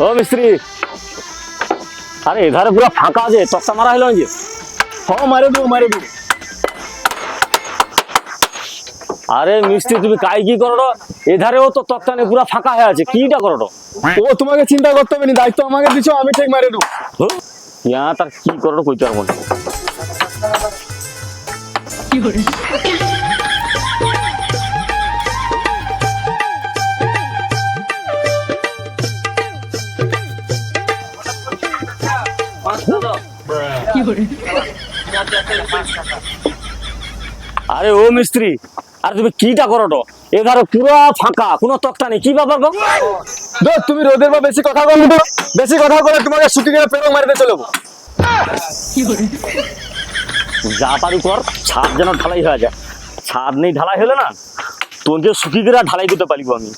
ও মিস্ত্রি। আরে এধারে পুরো ফাঁকা আছে মারা হলো যে হ মারে মারে আরে মিস্ত্রি তুমি কাই কি করো এধারেও তো তত্ত্বা নেই পুরো ফাঁকা হয়ে আছে কিটা করো ও তোমাকে চিন্তা করতে হবে না দায়িত্ব আমাকে দিছো আমি ঠিক মারে দেবো। হ্যাঁ, তার কি করো কইতে পারব না। আরে ও মিস্ত্রি আরে তুমি কিটা করো তো? এধারে পুরো ফাঁকা কোনো তক্তা নেই কি ব্যাপার গো? দোস্ত তুমি রোদের বা বেশি কথা বলব বেশি কথা বলে তোমাকে শুকি গেলে পেরো মারে দিয়ে চলবো যা পারি কর, ছাদ যেন ঢালাই হয়ে যায়। ছাদ নেই, ঢালাই হলে না তোকে সুখী করে ঢালাই করতে পারিব আমি।